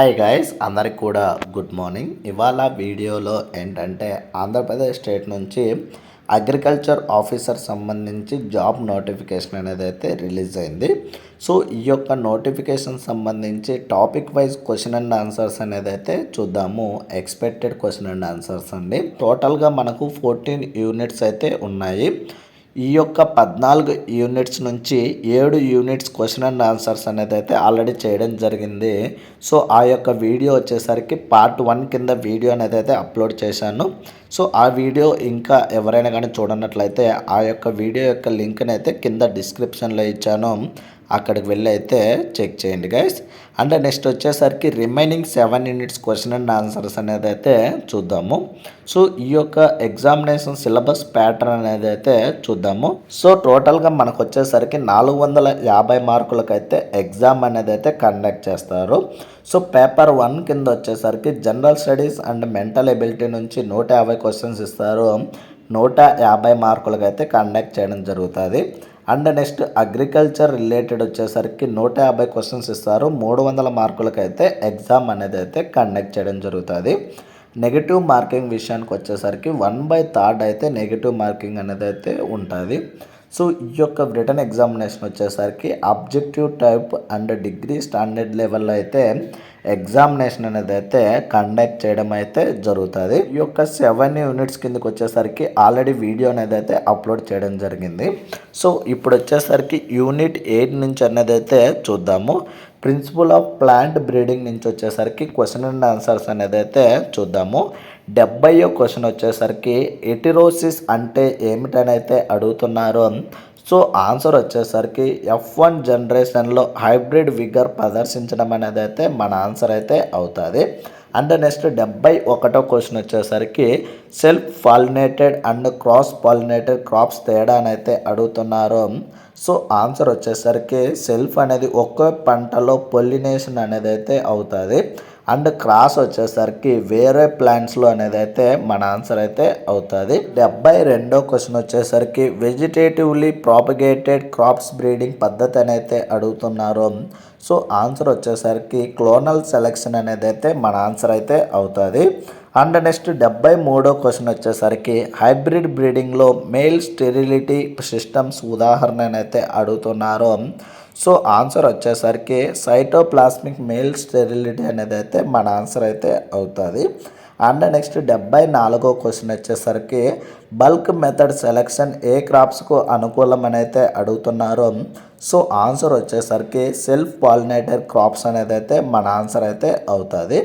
Hi guys అందరికి కూడా good morning ఇవాళ వీడియోలో ఏంటంటే ఆంధ్రప్రదేశ్ స్టేట్ నుంచి అగ్రికల్చర్ ఆఫీసర్ సంబంధించి జాబ్ నోటిఫికేషన్ అనేది అయితే రిలీజ్ అయింది. సో ఈ యొక్క నోటిఫికేషన్ సంబంధించి topic wise question and answers అనేది అయితే చూద్దాము. ఎక్స్పెక్టెడ్ క్వశ్చన్ అండ్ ఆన్సర్స్ అండి. టోటల్గా మనకు ఫోర్టీన్ యూనిట్స్ అయితే ఉన్నాయి. ఈ యొక్క పద్నాలుగు యూనిట్స్ నుంచి ఏడు యూనిట్స్ క్వశ్చన్ అండ్ ఆన్సర్స్ అనేది అయితే ఆల్రెడీ చేయడం జరిగింది. సో ఆ యొక్క వీడియో వచ్చేసరికి పార్ట్ వన్ కింద వీడియో అనేది అయితే అప్లోడ్ చేశాను. సో ఆ వీడియో ఇంకా ఎవరైనా కానీ చూడనట్లయితే ఆ యొక్క వీడియో యొక్క లింక్ని అయితే కింద డిస్క్రిప్షన్లో ఇచ్చాను. అక్కడికి వెళ్ళి అయితే చెక్ చేయండి గైస్ అంటే నెక్స్ట్ వచ్చేసరికి remaining seven units question and answers అనేది అయితే చూద్దాము. సో ఈ యొక్క ఎగ్జామినేషన్ సిలబస్ ప్యాటర్న్ అనేది అయితే చూద్దాము. సో టోటల్గా మనకు వచ్చేసరికి నాలుగు వందల యాభై మార్కులకైతే ఎగ్జామ్ అనేది అయితే కండక్ట్ చేస్తారు. సో పేపర్ వన్ కింద వచ్చేసరికి general studies and mental ability నుంచి నూట యాభై క్వశ్చన్స్ ఇస్తారు. నూట యాభై మార్కులకైతే కండక్ట్ చేయడం జరుగుతుంది. అండ్ నెక్స్ట్ అగ్రికల్చర్ రిలేటెడ్ వచ్చేసరికి నూట యాభై క్వశ్చన్స్ ఇస్తారు. మూడు వందల మార్కులకైతే ఎగ్జామ్ అనేది అయితే కండక్ట్ చేయడం జరుగుతుంది. నెగిటివ్ మార్కింగ్ విషయానికి వచ్చేసరికి వన్ బై థర్డ్ అయితే నెగిటివ్ మార్కింగ్ అనేది అయితే ఉంటుంది. సో ఈ యొక్క రిటర్న్ ఎగ్జామినేషన్ వచ్చేసరికి objective type and degree standard లెవెల్లో అయితే ఎగ్జామినేషన్ అనేది అయితే కండక్ట్ చేయడం అయితే జరుగుతుంది. ఈ యొక్క సెవెన్ యూనిట్స్ కిందకి వచ్చేసరికి ఆల్రెడీ వీడియో అనేది అయితే అప్లోడ్ చేయడం జరిగింది. సో ఇప్పుడు వచ్చేసరికి యూనిట్ ఎయిట్ నుంచి అనేది అయితే చూద్దాము. ప్రిన్సిపల్ ఆఫ్ ప్లాంట్ బ్రీడింగ్ నుంచి వచ్చేసరికి క్వశ్చన్ అండ్ ఆన్సర్స్ అనేది అయితే చూద్దాము. డెబ్బయో క్వశ్చన్ వచ్చేసరికి ఎటిరోసిస్ అంటే ఏమిటనైతే అయితే అడుగుతున్నారు? సో ఆన్సర్ వచ్చేసరికి ఎఫ్ వన్ జనరేషన్లో హైబ్రిడ్ విగర్ ప్రదర్శించడం అనేది అయితే మన ఆన్సర్ అయితే అవుతుంది. అండ్ నెక్స్ట్ డెబ్బై ఒకటో క్వశ్చన్ వచ్చేసరికి self pollinated and cross pollinated crops తేడానైతే అడుగుతున్నారు. సో ఆన్సర్ వచ్చేసరికి సెల్ఫ్ అనేది ఒక్క పంటలో పొల్లినేషన్ అనేది అయితే అవుతుంది. అండ్ క్రాస్ వచ్చేసరికి వేరే ప్లాంట్స్లో అనేది అయితే మన ఆన్సర్ అయితే అవుతుంది. డెబ్బై రెండో క్వశ్చన్ వచ్చేసరికి వెజిటేటివ్లీ ప్రాపగేటెడ్ క్రాప్స్ బ్రీడింగ్ పద్ధతి అనేది అడుగుతున్నారు. సో ఆన్సర్ వచ్చేసరికి క్లోనల్ సెలెక్షన్ అనేది అయితే మన ఆన్సర్ అయితే అవుతుంది. అండ్ నెక్స్ట్ డెబ్బై మూడో క్వశ్చన్ వచ్చేసరికి హైబ్రిడ్ బ్రీడింగ్లో మేల్ స్టెరిలిటీ సిస్టమ్స్ ఉదాహరణ అయితే అడుగుతున్నారు. సో ఆన్సర్ వచ్చేసరికి సైటోప్లాస్మిక్ మేల్ స్టెరిలిటీ అనేది అయితే మన ఆన్సర్ అయితే అవుతుంది. అండ్ నెక్స్ట్ డెబ్బై నాలుగో క్వశ్చన్ వచ్చేసరికి బల్క్ మెథడ్ సెలెక్షన్ ఏ క్రాప్స్కు అనుకూలమనైతే అయితే అడుగుతున్నారు? సో ఆన్సర్ వచ్చేసరికి సెల్ఫ్ పాలినేటర్ క్రాప్స్ అనేది అయితే మన ఆన్సర్ అయితే అవుతుంది.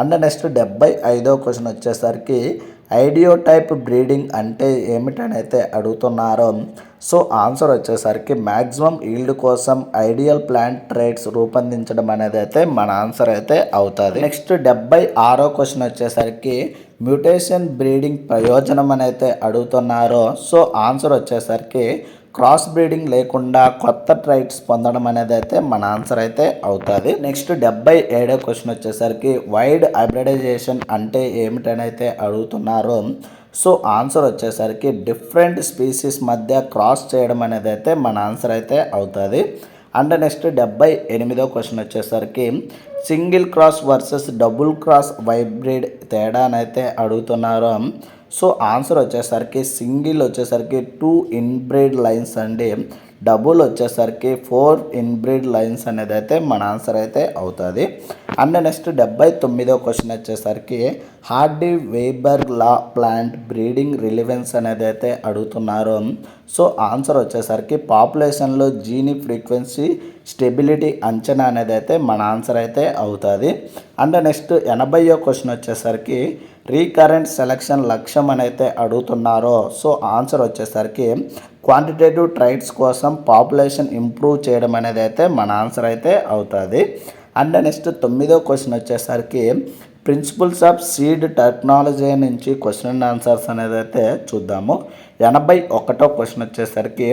అండ్ నెక్స్ట్ డెబ్బై ఐదో క్వశ్చన్ వచ్చేసరికి ఐడియో టైప్ బ్రీడింగ్ అంటే ఏమిటని అయితే అడుగుతున్నారో సో ఆన్సర్ వచ్చేసరికి మ్యాక్సిమం ఈల్డ్ కోసం ఐడియల్ ప్లాంట్ ట్రేడ్స్ రూపొందించడం అనేది అయితే మన ఆన్సర్ అయితే అవుతుంది. నెక్స్ట్ డెబ్బై ఆరో క్వశ్చన్ వచ్చేసరికి మ్యూటేషన్ బ్రీడింగ్ ప్రయోజనం అని అయితే అడుగుతున్నారో సో ఆన్సర్ వచ్చేసరికి క్రాస్ బ్రీడింగ్ లేకుండా కొత్త ట్రైట్స్ పొందడం అనేది అయితే మన ఆన్సర్ అయితే అవుతుంది. నెక్స్ట్ డెబ్బై ఏడో క్వశ్చన్ వచ్చేసరికి వైడ్ హైబ్రిడైజేషన్ అంటే ఏమిటని అయితే అడుగుతున్నారు. సో ఆన్సర్ వచ్చేసరికి డిఫరెంట్ స్పీసీస్ మధ్య క్రాస్ చేయడం అనేది అయితే మన ఆన్సర్ అయితే అవుతుంది. అండ్ నెక్స్ట్ డెబ్బై ఎనిమిదో క్వశ్చన్ వచ్చేసరికి single cross versus double cross hybrid తేడానైతే అడుగుతున్నారు. సో ఆన్సర్ వచ్చేసరికి సింగిల్ వచ్చేసరికి టూ ఇన్బ్రిడ్ లైన్స్ అండి. డబుల్ వచ్చేసరికి ఫోర్ ఇన్బ్రిడ్ లైన్స్ అనేది అయితే మన ఆన్సర్ అయితే అవుతుంది. అండ్ నెక్స్ట్ డెబ్బై తొమ్మిదో క్వశ్చన్ వచ్చేసరికి Hardy Weinberg law plant breeding relevance అనేది అయితే అడుగుతున్నారు. సో ఆన్సర్ వచ్చేసరికి పాపులేషన్లో జీని ఫ్రీక్వెన్సీ స్టెబిలిటీ అంచనా అనేది అయితే మన ఆన్సర్ అయితే అవుతుంది. అండ్ నెక్స్ట్ ఎనభైయో క్వశ్చన్ వచ్చేసరికి రీకరెంట్ సెలక్షన్ లక్ష్యం అనైతే అడుగుతున్నారో. సో ఆన్సర్ వచ్చేసరికి క్వాంటిటేటివ్ ట్రైట్స్ కోసం పాపులేషన్ ఇంప్రూవ్ చేయడం అనేది అయితే మన ఆన్సర్ అయితే అవుతుంది. అండ్ నెక్స్ట్ తొమ్మిదో క్వశ్చన్ వచ్చేసరికి ప్రిన్సిపల్స్ ఆఫ్ సీడ్ టెక్నాలజీ నుంచి క్వశ్చన్ అండ్ ఆన్సర్స్ అనేది అయితే చూద్దాము. ఎనభై ఒకటో క్వశ్చన్ వచ్చేసరికి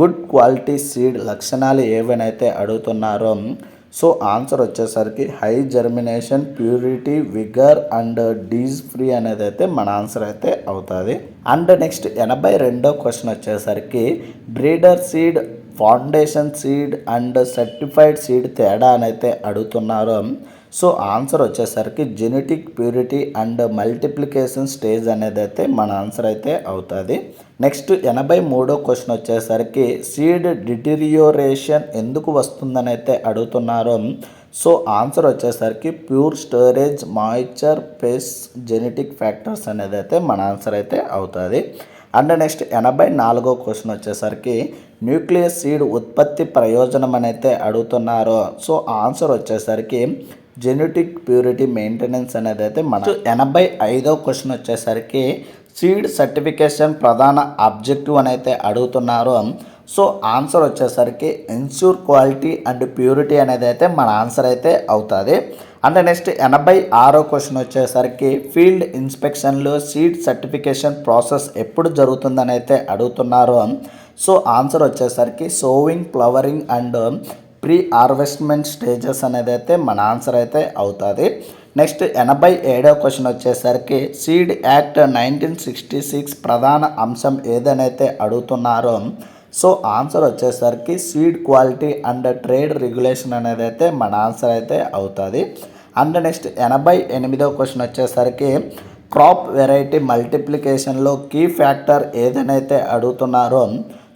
గుడ్ క్వాలిటీ సీడ్ లక్షణాలు ఏవైనైతే అడుగుతున్నారో? సో ఆన్సర్ వచ్చేసరికి high germination purity vigour and disease free అనేది అయితే మన ఆన్సర్ అయితే అవుతుంది. అండ్ నెక్స్ట్ ఎనభై రెండో క్వశ్చన్ వచ్చేసరికి breeder seed foundation seed and certified seed తేడా అని అయితే అడుగుతున్నారు? సో ఆన్సర్ వచ్చేసరికి genetic purity and multiplication stage అనేది అయితే మన ఆన్సర్ అయితే అవుతుంది. నెక్స్ట్ ఎనభై మూడో క్వశ్చన్ వచ్చేసరికి సీడ్ డిటిరియోరేషన్ ఎందుకు వస్తుందని అయితే అడుగుతున్నారు. సో ఆన్సర్ వచ్చేసరికి pure storage moisture pace genetic factors అనేది అయితే మన ఆన్సర్ అయితే అవుతుంది. అండ్ నెక్స్ట్ ఎనభై నాలుగో క్వశ్చన్ వచ్చేసరికి న్యూక్లియస్ సీడ్ ఉత్పత్తి ప్రయోజనం అనైతే అడుగుతున్నారో అడుగుతున్నారు. సో ఆన్సర్ వచ్చేసరికి జెనెటిక్ ప్యూరిటీ మెయింటెనెన్స్ అనేది అయితే మన ఎనభై ఐదో క్వశ్చన్ వచ్చేసరికి సీడ్ సర్టిఫికేషన్ ప్రధాన ఆబ్జెక్టివ్ అని అయితే అడుగుతున్నారు. సో ఆన్సర్ వచ్చేసరికి ఎన్ష్యూర్ క్వాలిటీ అండ్ ప్యూరిటీ అనేది అయితే మన ఆన్సర్ అయితే అవుతుంది. అండ్ నెక్స్ట్ ఎనభై ఆరో క్వశ్చన్ వచ్చేసరికి ఫీల్డ్ ఇన్స్పెక్షన్లో సీడ్ సర్టిఫికేషన్ ప్రాసెస్ ఎప్పుడు జరుగుతుందని అయితే అడుగుతున్నారు. సో ఆన్సర్ వచ్చేసరికి sowing flowering and pre harvestment stages అనేది అయితే మన ఆన్సర్ అయితే అవుతుంది. నెక్స్ట్ ఎనభై ఏడో క్వశ్చన్ వచ్చేసరికి seed act nineteen sixty six ప్రధాన అంశం ఏదనైతే అడుగుతున్నారో సో ఆన్సర్ వచ్చేసరికి seed quality and trade regulation అనేది అయితే మన ఆన్సర్ అయితే అవుతుంది. అండ్ నెక్స్ట్ ఎనభై ఎనిమిదో క్వశ్చన్ వచ్చేసరికి క్రాప్ వెరైటీ మల్టిప్లికేషన్లో కీ ఫ్యాక్టర్ ఏదనైతే అడుగుతున్నారో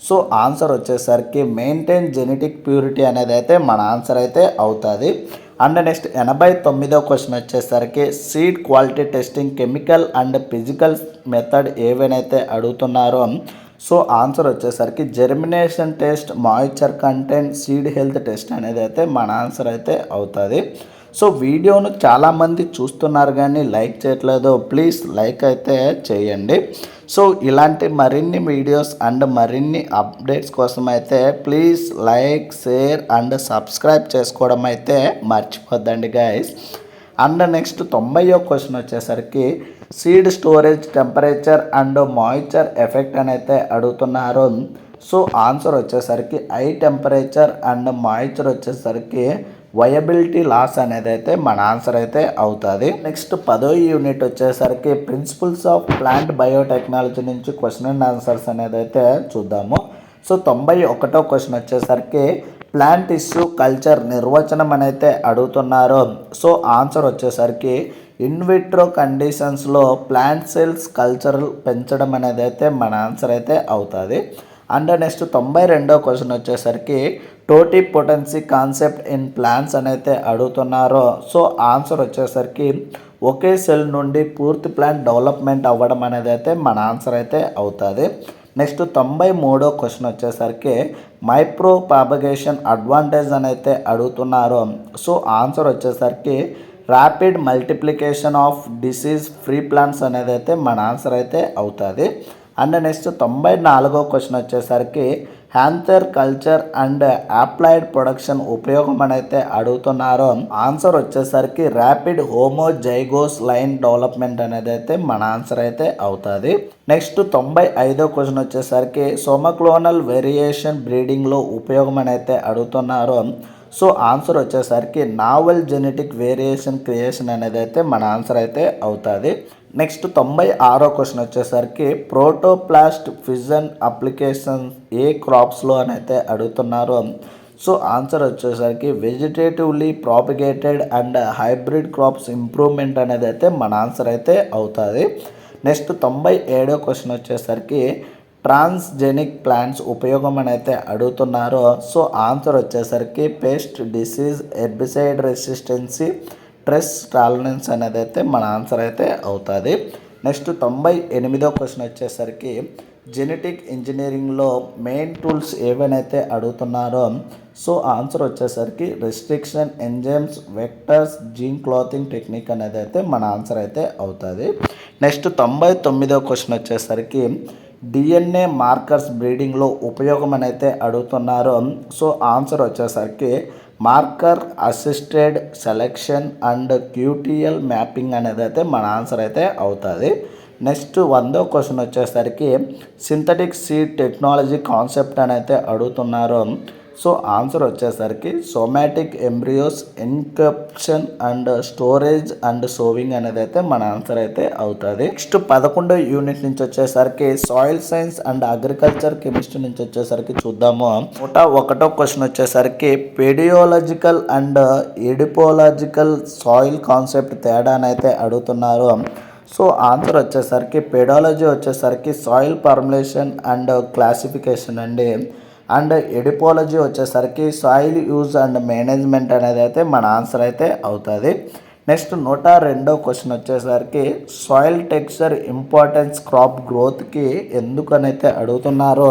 సో ఆన్సర్ వచ్చేసరికి మెయింటైన్ జెనెటిక్ ప్యూరిటీ అనేది అయితే మన ఆన్సర్ అయితే అవుతుంది. అండ్ నెక్స్ట్ ఎనభై తొమ్మిదో క్వశ్చన్ వచ్చేసరికి seed quality testing chemical and physical method ఏవైనైతే అడుగుతున్నారో సో ఆన్సర్ వచ్చేసరికి germination test moisture content seed health test అనేది అయితే మన ఆన్సర్ అయితే అవుతుంది. సో వీడియోను చాలామంది చూస్తున్నారు కానీ లైక్ చేయట్లేదు. ప్లీజ్ లైక్ అయితే చేయండి. సో ఇలాంటి మరిన్ని వీడియోస్ అండ్ మరిన్ని అప్డేట్స్ కోసం అయితే please like share and subscribe చేసుకోవడం అయితే మర్చిపోద్దండి గైస్ అండ్ నెక్స్ట్ తొంభైయో క్వశ్చన్ వచ్చేసరికి seed storage temperature and moisture effect అని అయితే అడుగుతున్నారు. సో ఆన్సర్ వచ్చేసరికి హై టెంపరేచర్ అండ్ మాయిశ్చర్ వచ్చేసరికి వయబిలిటీ లాస్ అనేది అయితే మన ఆన్సర్ అయితే అవుతుంది. నెక్స్ట్ పదో యూనిట్ వచ్చేసరికి ప్రిన్సిపల్స్ ఆఫ్ ప్లాంట్ బయోటెక్నాలజీ నుంచి క్వశ్చన్ అండ్ ఆన్సర్స్ అనేది అయితే చూద్దాము. సో తొంభై ఒకటో క్వశ్చన్ వచ్చేసరికి ప్లాంట్ ఇష్యూ కల్చర్ నిర్వచనం అనైతే అడుగుతున్నారు. సో ఆన్సర్ వచ్చేసరికి ఇన్విట్రో కండిషన్స్లో ప్లాంట్ సెల్స్ కల్చర్ పెంచడం అనేది అయితే మన ఆన్సర్ అయితే అవుతుంది. అండ్ నెక్స్ట్ తొంభై రెండో క్వశ్చన్ వచ్చేసరికి totipotency concept in plants అని అయితే సో ఆన్సర్ వచ్చేసరికి ఒకే సెల్ నుండి పూర్తి ప్లాన్ డెవలప్మెంట్ అవ్వడం అనేది అయితే మన ఆన్సర్ అయితే అవుతుంది. నెక్స్ట్ తొంభై మూడో క్వశ్చన్ వచ్చేసరికి మైక్రో ప్రాపగేషన్ అడ్వాంటేజ్ అని అయితే అడుగుతున్నారు. సో ఆన్సర్ వచ్చేసరికి rapid multiplication of disease free plants అనేది అయితే మన ఆన్సర్ అయితే అవుతుంది. అండ్ నెక్స్ట్ తొంభై నాలుగో క్వశ్చన్ వచ్చేసరికి anther culture and applied production ఉపయోగం అనైతే అడుగుతున్నారు. ఆన్సర్ వచ్చేసరికి ర్యాపిడ్ హోమోజైగోస్ లైన్ డెవలప్మెంట్ అనేది అయితే మన ఆన్సర్ అయితే అవుతుంది. నెక్స్ట్ తొంభై ఐదో క్వశ్చన్ వచ్చేసరికి సోమక్లోనల్ వేరియేషన్ బ్రీడింగ్లో ఉపయోగం అని అయితే అడుగుతున్నారు. సో ఆన్సర్ వచ్చేసరికి నావెల్ జెనెటిక్ వేరియేషన్ క్రియేషన్ అనేది అయితే మన ఆన్సర్ అయితే అవుతుంది. నెక్స్ట్ తొంభై ఆరో క్వశ్చన్ వచ్చేసరికి ప్రోటోప్లాస్ట్ ఫిజన్ అప్లికేషన్ ఏ క్రాప్స్లో అని అయితే అడుగుతున్నారు. సో ఆన్సర్ వచ్చేసరికి vegetatively propagated and hybrid crops improvement అనేది అయితే మన ఆన్సర్ అయితే అవుతుంది. నెక్స్ట్ తొంభై ఏడో క్వశ్చన్ వచ్చేసరికి ట్రాన్స్జెనిక్ ప్లాంట్స్ ఉపయోగం అని అయితే అడుగుతున్నారు. సో ఆన్సర్ వచ్చేసరికి pest disease herbicide resistance stress tolerance అనేది అయితే మన ఆన్సర్ అయితే అవుతుంది. నెక్స్ట్ తొంభై ఎనిమిదో క్వశ్చన్ వచ్చేసరికి జెనెటిక్ ఇంజనీరింగ్లో మెయిన్ టూల్స్ ఏవైతే అడుగుతున్నారో సో ఆన్సర్ వచ్చేసరికి restriction enzymes vectors gene cloning technique అనేది అయితే మన ఆన్సర్ అయితే అవుతుంది. నెక్స్ట్ తొంభై తొమ్మిదో క్వశ్చన్ వచ్చేసరికి డిఎన్ఏ మార్కర్స్ బ్రీడింగ్లో ఉపయోగం అని అయితే అడుగుతున్నారు సో ఆన్సర్ వచ్చేసరికి marker assisted selection and QTL mapping అనేది అయితే మన ఆన్సర్ అయితే అవుతుంది. నెక్స్ట్ వందో క్వశ్చన్ వచ్చేసరికి సింథటిక్ సీడ్ టెక్నాలజీ కాన్సెప్ట్ అని అయితే అడుగుతున్నారు. సో ఆన్సర్ వచ్చేసరికి somatic embryos encapsulation and storage and sowing అనేది అయితే మన ఆన్సర్ అయితే అవుతుంది. నెక్స్ట్ పదకొండో యూనిట్ నుంచి వచ్చేసరికి soil science and agriculture chemistry నుంచి వచ్చేసరికి చూద్దాము. నూట ఒకటో క్వశ్చన్ వచ్చేసరికి pedological and edaphological soil concept తేడానైతే అడుగుతున్నారు. సో ఆన్సర్ వచ్చేసరికి పెడాలజీ వచ్చేసరికి సాయిల్ ఫార్ములేషన్ అండ్ క్లాసిఫికేషన్ అండి. అండ్ ఎడిపాలజీ వచ్చేసరికి సాయిల్ యూజ్ అండ్ మేనేజ్మెంట్ అనేది అయితే మన ఆన్సర్ అయితే అవుతుంది. నెక్స్ట్ నూట రెండో క్వశ్చన్ వచ్చేసరికి సాయిల్ టెక్స్చర్ ఇంపార్టెన్స్ క్రాప్ గ్రోత్కి ఎందుకనైతే అడుగుతున్నారో.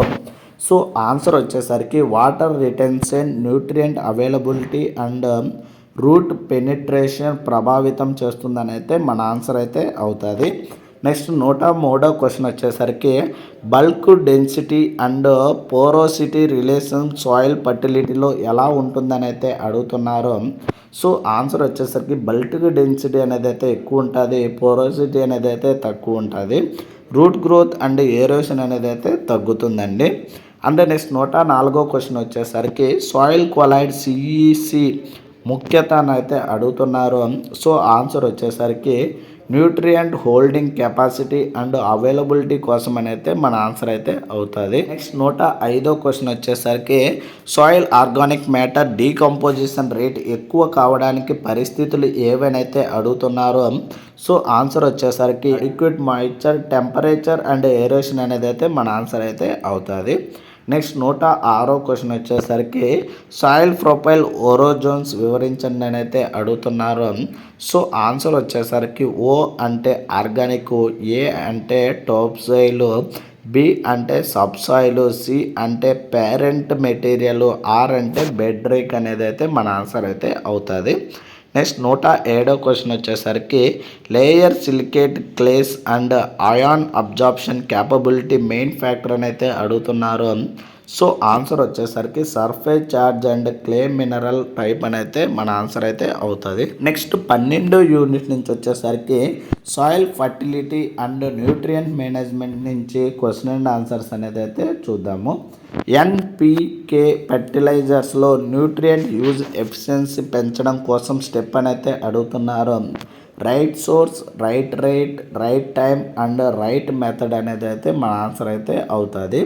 సో ఆన్సర్ వచ్చేసరికి water retention nutrient availability and root penetration ప్రభావితం చేస్తుందని అయితే మన ఆన్సర్ అయితే అవుతుంది. నెక్స్ట్ నూట మూడో క్వశ్చన్ వచ్చేసరికి bulk density and porosity relation soil ఫర్టిలిటీలో ఎలా ఉంటుందని అయితే అడుగుతున్నారు. సో ఆన్సర్ వచ్చేసరికి బల్క్ డెన్సిటీ అనేది అయితే ఎక్కువ ఉంటుంది పోరోసిటీ అనేది అయితే తక్కువ ఉంటుంది రూట్ గ్రోత్ అండ్ ఏరోషన్ అనేది అయితే తగ్గుతుందండి. అండ్ నెక్స్ట్ నూట నాలుగో క్వశ్చన్ వచ్చేసరికి సాయిల్ క్వలైడ్ సిఈసి ముఖ్యత అయితే అడుగుతున్నారు. సో ఆన్సర్ వచ్చేసరికి nutrient holding capacity and availability కోసం అయితే మన ఆన్సర్ అయితే అవుతుంది. నెక్స్ట్ నూట ఐదో క్వశ్చన్ వచ్చేసరికి soil organic matter decomposition rate ఎక్కువ కావడానికి పరిస్థితులు ఏవైనైతే అడుగుతున్నారో సో ఆన్సర్ వచ్చేసరికి liquid moisture temperature and aeration అనేది అయితే మన ఆన్సర్ అయితే అవుతుంది. నెక్స్ట్ నూట ఆరో క్వశ్చన్ వచ్చేసరికి సాయిల్ ప్రొఫైల్ ఓరోజోన్స్ వివరించండి అని అయితే అడుగుతున్నారు. సో ఆన్సర్ వచ్చేసరికి ఓ అంటే ఆర్గానిక్ ఏ అంటే టోప్ సాయిల్ బి అంటే సబ్సాయిల్ సి అంటే పేరెంట్ మెటీరియల్ ఆర్ అంటే బెడ్ రేక్ అనేది అయితే మన ఆన్సర్ అయితే అవుతుంది. నెక్స్ట్ నూట ఏడో క్వశ్చన్ వచ్చేసరికి layer silicate clays and ion absorption capability main factor అని అయితే అడుగుతున్నారు. సో ఆన్సర్ వచ్చేసరికి surface charge and clay mineral type అని అయితే మన ఆన్సర్ అయితే అవుతుంది. నెక్స్ట్ పన్నెండు యూనిట్ నుంచి వచ్చేసరికి soil fertility and nutrient management నుంచి క్వశ్చన్ అండ్ ఆన్సర్స్ అనేది అయితే చూద్దాము. ఎన్పికే ఫర్టిలైజర్స్లో న్యూట్రియంట్ యూజ్ ఎఫిషియన్సీ పెంచడం కోసం స్టెప్ అని అయితే అడుగుతున్నారు. Right source right rate right time and right method అనేది అయితే మన ఆన్సర్ అయితే అవుతుంది.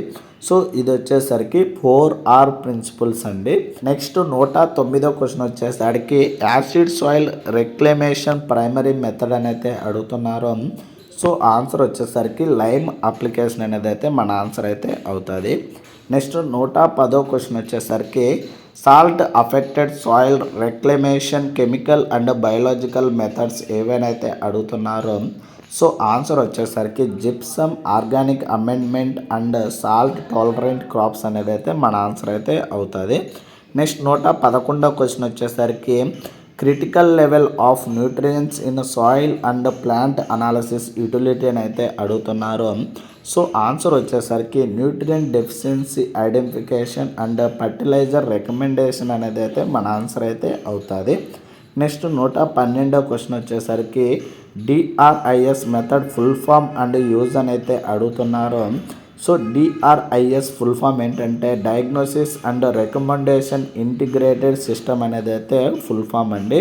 సో ఇది వచ్చేసరికి ఫోర్ ఆర్ ప్రిన్సిపల్స్ అండి. నెక్స్ట్ నూట తొమ్మిదో క్వశ్చన్ వచ్చేసరికి acid soil reclamation primary method అని అయితే అడుగుతున్నారు. సో ఆన్సర్ వచ్చేసరికి లైమ్ అప్లికేషన్ అనేది అయితే మన ఆన్సర్ అయితే అవుతుంది. నెక్స్ట్ నూట పదో క్వశ్చన్ వచ్చేసరికి salt affected soil reclamation chemical and biological methods ఏవైనా అడుగుతున్నారో సో ఆన్సర్ వచ్చేసరికి gypsum organic amendment and salt tolerant crops అనేది అయితే మన ఆన్సర్ అయితే అవుతుంది. నెక్స్ట్ నూట పదకొండవ క్వశ్చన్ వచ్చేసరికి critical level of nutrients in soil and plant analysis utility అని అయితే అడుగుతున్నారు. సో ఆన్సర్ వచ్చేసరికి nutrient deficiency identification and fertiliser recommendation అనేది అయితే మన ఆన్సర్ అయితే అవుతుంది. నెక్స్ట్ నూట పన్నెండో క్వశ్చన్ వచ్చేసరికి DRIS method full form and use అని అయితే అడుగుతున్నారు. సో డిఆర్ఐఎస్ ఫుల్ ఫామ్ ఏంటంటే diagnosis and recommendation integrated system అనేది అయితే ఫుల్ ఫామ్ అండి.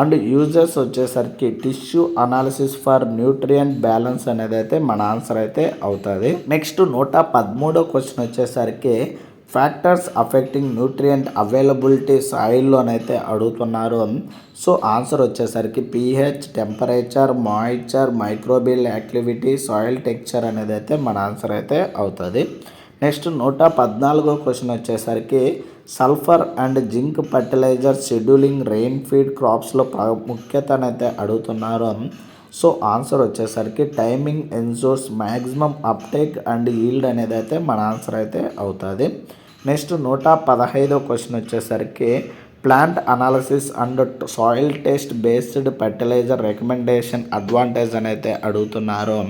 అండ్ యూజర్స్ వచ్చేసరికి tissue analysis for nutrient balance అనేది అయితే మన ఆన్సర్ అయితే అవుతుంది. నెక్స్ట్ నూట పదమూడో క్వశ్చన్ వచ్చేసరికి ఫ్యాక్టర్స్ అఫెక్టింగ్ న్యూట్రియంట్ అవైలబిలిటీ సాయిల్లోనైతే అడుగుతున్నారు. సో ఆన్సర్ వచ్చేసరికి pH temperature moisture microbial activity soil texture అనేది అయితే మన ఆన్సర్ అయితే అవుతుంది. నెక్స్ట్ నూట పద్నాలుగో క్వశ్చన్ వచ్చేసరికి sulphur and zinc fertiliser scheduling rain fed క్రాప్స్లో ప్రాముఖ్యతనైతే అడుగుతున్నారు. సో ఆన్సర్ వచ్చేసరికి timing ensures maximum uptake and yield అనేది అయితే మన ఆన్సర్ అయితే అవుతుంది. నెక్స్ట్ నూట పదహైదో క్వశ్చన్ వచ్చేసరికి plant analysis and soil test based fertiliser recommendation advantage అని అయితే అడుగుతున్నారు.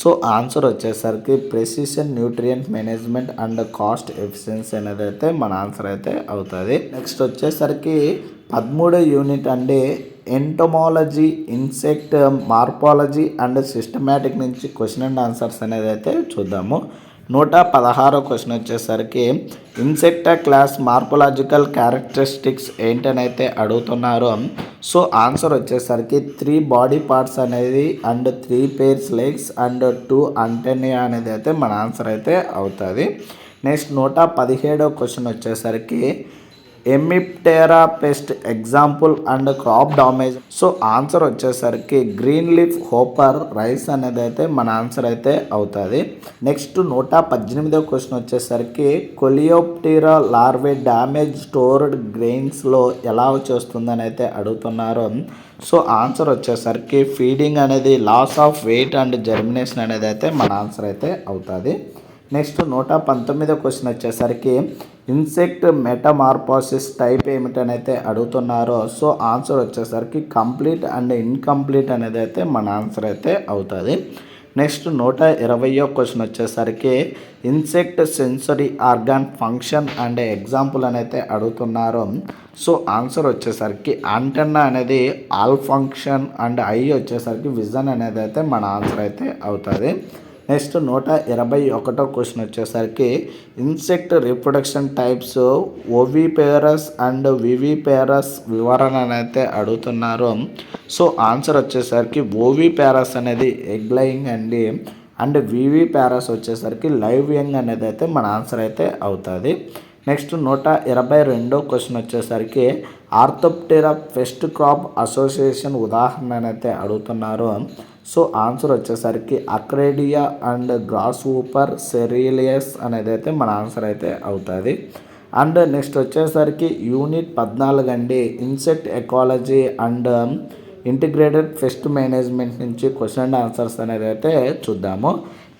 సో ఆన్సర్ వచ్చేసరికి precision nutrient management and cost efficiency అనేది అయితే మన ఆన్సర్ అయితే అవుతుంది. నెక్స్ట్ వచ్చేసరికి పదమూడో యూనిట్ అండి entomology insect morphology and systematic నుంచి క్వశ్చన్ అండ్ ఆన్సర్స్ అనేది అయితే చూద్దాము. నూట పదహారో క్వశ్చన్ వచ్చేసరికి ఇన్సెక్ట క్లాస్ మార్పలాజికల్ క్యారెక్టరిస్టిక్స్ ఏంటనైతే అడుగుతున్నారు. సో ఆన్సర్ వచ్చేసరికి త్రీ బాడీ పార్ట్స్ అనేది and three pairs legs and two antennae అనేది అయితే మన ఆన్సర్ అయితే అవుతుంది. నెక్స్ట్ నూట పదిహేడో క్వశ్చన్ వచ్చేసరికి hemiptera pest example and crop damage. So answer వచ్చేసరికి గ్రీన్ లీఫ్ హోపర్ రైస్ అనేది అయితే మన ఆన్సర్ అయితే అవుతుంది. నెక్స్ట్ నూట పద్దెనిమిదో క్వశ్చన్ వచ్చేసరికి కొలియోప్టీరా లార్వే డ్యామేజ్ స్టోర్డ్ గ్రెయిన్స్లో ఎలా వచ్చేస్తుందని అయితే అడుగుతున్నారు. సో ఆన్సర్ వచ్చేసరికి ఫీడింగ్ అనేది loss of weight and germination అనేది అయితే మన ఆన్సర్ అయితే అవుతుంది. నెక్స్ట్ నూట పంతొమ్మిదో క్వశ్చన్ వచ్చేసరికి ఇన్సెక్ట్ మెటమార్పాసిస్ టైప్ ఏమిటని అయితే అడుగుతున్నారో సో ఆన్సర్ వచ్చేసరికి కంప్లీట్ అండ్ ఇన్కంప్లీట్ అనేది అయితే మన ఆన్సర్ అయితే అవుతుంది. నెక్స్ట్ నూట ఇరవయో క్వశ్చన్ వచ్చేసరికి insect sensory organ function and example అని అయితే అడుగుతున్నారు సో ఆన్సర్ వచ్చేసరికి ఆంటన్నా అనేది ఆల్ ఫంక్షన్ అండ్ ఐ వచ్చేసరికి విజన్ అనేది అయితే మన ఆన్సర్ అయితే అవుతుంది. నెక్స్ట్ నూట ఇరవై ఒకటో క్వశ్చన్ వచ్చేసరికి insect reproduction types oviparous and viviparous వివరణ అయితే అడుగుతున్నారు. సో ఆన్సర్ వచ్చేసరికి ఓవిపేరస్ అనేది ఎగ్ లయింగ్ అండి. అండ్ వివి ప్యారస్ వచ్చేసరికి లైవ్ యంగ్ అనేది అయితే మన ఆన్సర్ అయితే అవుతుంది. నెక్స్ట్ నూట ఇరవై రెండో క్వశ్చన్ వచ్చేసరికి ఆర్థోప్టెరా ఫెస్ట్ క్రాప్ అసోసియేషన్ ఉదాహరణ అయితే అడుగుతున్నారు. సో ఆన్సర్ వచ్చేసరికి అక్రేడియా అండ్ గ్రాస్ ఊపర్ సెరీలియస్ అనేది అయితే మన ఆన్సర్ అయితే అవుతుంది. అండ్ నెక్స్ట్ వచ్చేసరికి యూనిట్ పద్నాలుగు అండి. Insect ecology and integrated pest management నుంచి క్వశ్చన్ అండ్ ఆన్సర్స్ అనేది అయితే చూద్దాము.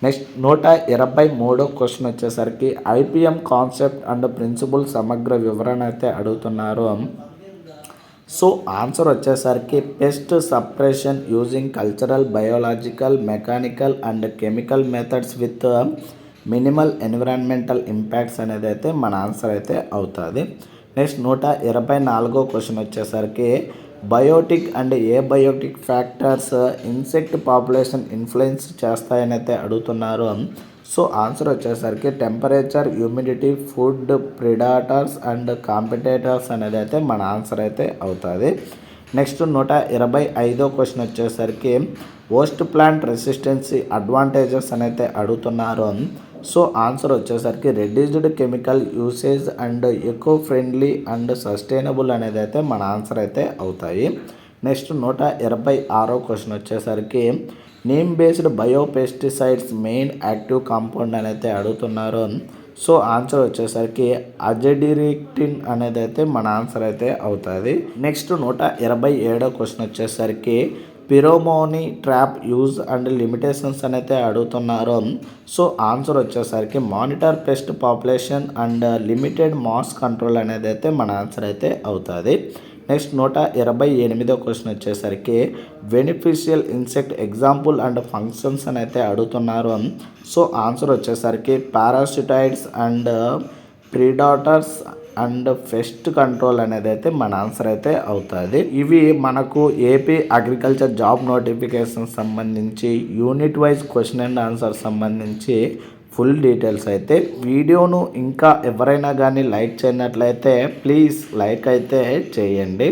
నెక్స్ట్ నూట ఇరవై మూడో క్వశ్చన్ వచ్చేసరికి ఐపీఎం కాన్సెప్ట్ అండ్ ప్రిన్సిపల్ సమగ్ర వివరణ అయితే అడుగుతున్నారు. సో ఆన్సర్ వచ్చేసరికి pest suppression using cultural biological mechanical and chemical methods with minimal environmental impacts అనేది అయితే మన ఆన్సర్ అయితే అవుతుంది. నెక్స్ట్ నూట ఇరవై నాలుగో క్వశ్చన్ వచ్చేసరికి biotic and abiotic factors insect population influence చేస్తాయని అయితే అడుగుతున్నారు. సో ఆన్సర్ వచ్చేసరికి temperature humidity food predators and competitors అనేది అయితే మన ఆన్సర్ అయితే అవుతుంది. నెక్స్ట్ నూట ఇరవై ఐదో క్వశ్చన్ వచ్చేసరికి ఓస్ట్ ప్లాంట్ రెసిస్టెన్సీ అడ్వాంటేజెస్ అయితే అడుగుతున్నారు. సో ఆన్సర్ వచ్చేసరికి reduced chemical usage and eco friendly and sustainable అనేది అయితే మన ఆన్సర్ అయితే అవుతాయి. నెక్స్ట్ నూట ఇరవై ఆరో క్వశ్చన్ వచ్చేసరికి neem based biopesticides main active compound అని అయితే అడుగుతున్నారు. సో ఆన్సర్ వచ్చేసరికి అజడిరిక్టిన్ అనేది అయితే మన ఆన్సర్ అయితే అవుతుంది. నెక్స్ట్ నూట ఇరవై ఏడో క్వశ్చన్ వచ్చేసరికి pheromone trap use and limitations అయితే అడుగుతున్నారు. సో ఆన్సర్ వచ్చేసరికి monitor pest population and limited mass control అనేది అయితే మన ఆన్సర్ అయితే అవుతుంది. నెక్స్ట్ నూట ఇరవై ఎనిమిదో క్వశ్చన్ వచ్చేసరికి beneficial insect example and functions అని అయితే అడుగుతున్నారు. సో ఆన్సర్ వచ్చేసరికి parasitoids and predators and pest control అనేది అయితే మన ఆన్సర్ అయితే అవుతుంది. ఇవి మనకు ఏపీ అగ్రికల్చర్ జాబ్ నోటిఫికేషన్ సంబంధించి unit wise question and answer సంబంధించి ఫుల్ డీటెయిల్స్ అయితే వీడియోను ఇంకా ఎవరైనా కానీ లైక్ చేయనట్లయితే ప్లీజ్ లైక్ అయితే చేయండి.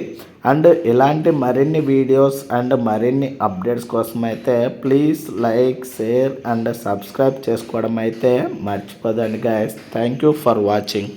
అండ్ ఇలాంటి మరిన్ని వీడియోస్ అండ్ మరిన్ని అప్డేట్స్ కోసం అయితే please like share and subscribe చేసుకోవడం అయితే మర్చిపోదండి guys thank you for watching